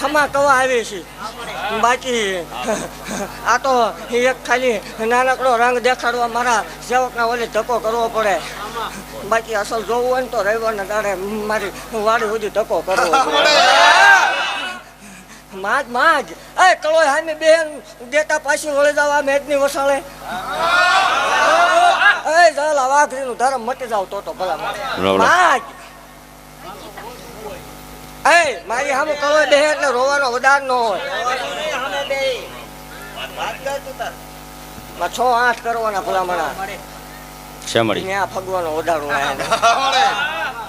ખમા કવા આવી છે? બાકી આ તો એક ખાલી નાનકડો રંગ દેખાડવા મારા સેવકના ઓલે ધક્કો કરવો પડે. બાકી અસલ જોવું હોય ને તો રવિવારના દાડે મારી વાડી સુધી ધક્કો કરવો માજ માજ. એ કળો હામે બેન દેતા પાછી વળી જાવ આ મેચની વસાળે. એ ચાલ આ વાઘરીનું ધર્મ મટી જાવ તો તો ભલા માજ. એ મારી સામે કવર બે એટલે રોવાનો વધાર ન હોય. છ આઠ કરવાના ભલામણા. ને આ ફગવાનો વધારો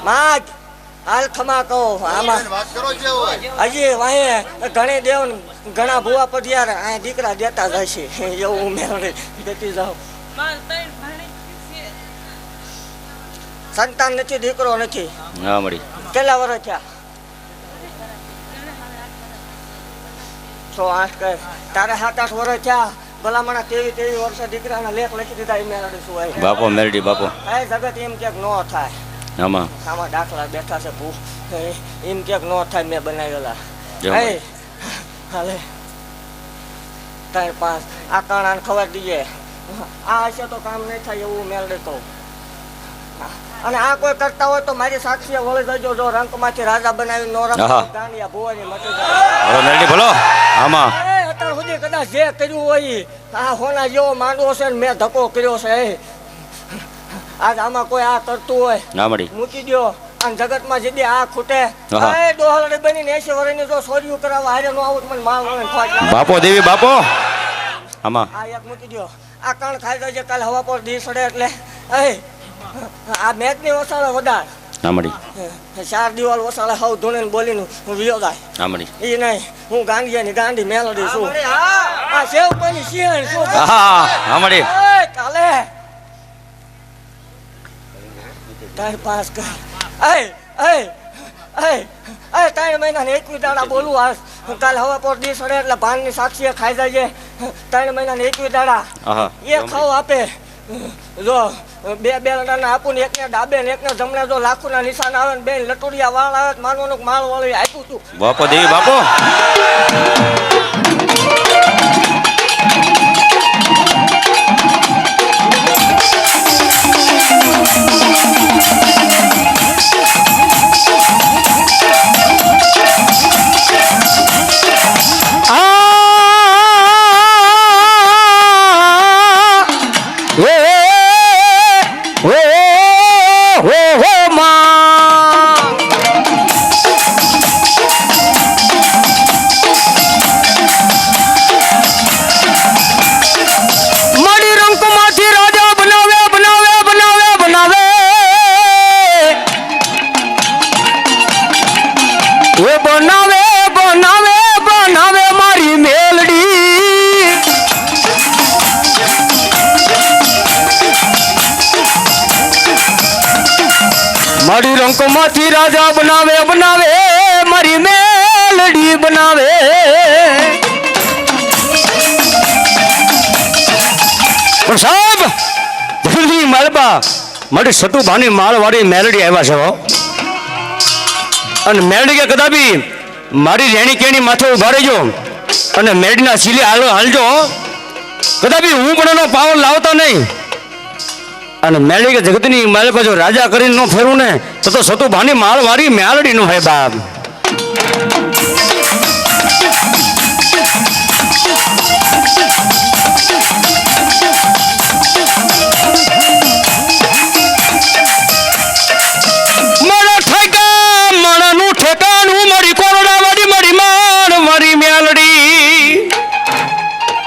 માજ હાલ ખમા કહો આમાં. વાત કરો જે હોય. હજી વાંહે ઘણી દેવ ઘણા ભૂવા પઢિયાર આ દીકરા દેતા જશે એવું મેં દેતી જાઉં. સંતાન નથી દીકરો નથી. કેટલા વર્ષ થયા? છ આઠ કહે તારે સાત આઠ વર્ષ થયા ભલામણા તેવી તેવી વર્ષે દીકરાના લેખ લખી દીધા એ મેળવી શું હોય. બાપો મેરડી બાપો. કઈ જગત એમ ક્યાંક ન થાય. આમાં? આમાં દાખલા બેઠા છે ભૂખ એમ ક્યાંક ન થાય મેં બનાવેલા. જો હાલે. ત્રણ પાંચ. આ કાણાને ખબર દીજે. આ હશે તો કામ નહીં થાય એવું મેળવે તો. અને આ કોઈ કરતા હોય તો મારી સાક્ષી વળી જજો જો રંકમાંથી રાજા બનાવી નો રંક ગાંડિયા ભુવાની મટી જાય. હલો બોલો. આમાં. અત્યાર સુધી કદાચ જે કર્યું હોય આ હોના જેવો માંડવો છે ને મેં ધક્કો કર્યો છે આજ આમાં કોઈ આ કરતું હોય. ના મળી. મૂકી દો અને જગતમાં જદી આ ખૂટે આહા. બની ને એસી વર્ષની જો સોર્યું કરાવવા હારે નો આવું મને માલ. બાપો દેવી બાપો. આમાં. આ એક મૂકી દો આ કણ ખાઈ જાય કાલ હવા પર દી સડે એટલે. એ આ મેચની વસાળે વધાર. ના ચાર દિવાલ વસાળે હવ ધૂણીને બોલીને હું વિયો જાય. ના એ નહીં હું ગાંધી ની ગાંધી મેલડી છું. આ સેવ પાણી સિંહણ છું? હા કાલે. તાર પાસ કર. એ એ એ એ ત્રણ મહિના ને એકવીસ દાડા બોલું આ. કાલ હવા પર દી સડે એટલે ભાનની સાક્ષીએ ખાઈ જાય ત્રણ મહિના ને એકવીસ દાડા. એ ખાવ આપે. જો બે બે ના આપું ને એકને ડાબે ને એકને જમણે જો લાખોના નિશાન આવે ને બે લટુડિયા વાળ આવે માનવાનું માળ વાળી આપ્યું તું. બાપો દેવી બાપો. એ બનાવે બનાવે બનાવે મારી મેલડી. મારી રંકમાંથી રાજા બનાવે બનાવે, મારી મેલડી બનાવે. પણ સાહેબ, જલ્દી માલબા, મારી સતુભાની માળવાળી મેલડી આવ્યા છે અને મેરડી કે કદાપી મારી રેણી કેણી માથે ઊભા રહેજો. અને મેલડીના સીલી હાલો, હાલજો. કદાપી હું પણ એનો પાવર લાવતો નહીં. અને મેળી કે જગતની માલબા જો રાજા કરીને ન ફેરવું ને, તો તો માળ માળવાળી મેળડી નો હે બાપ.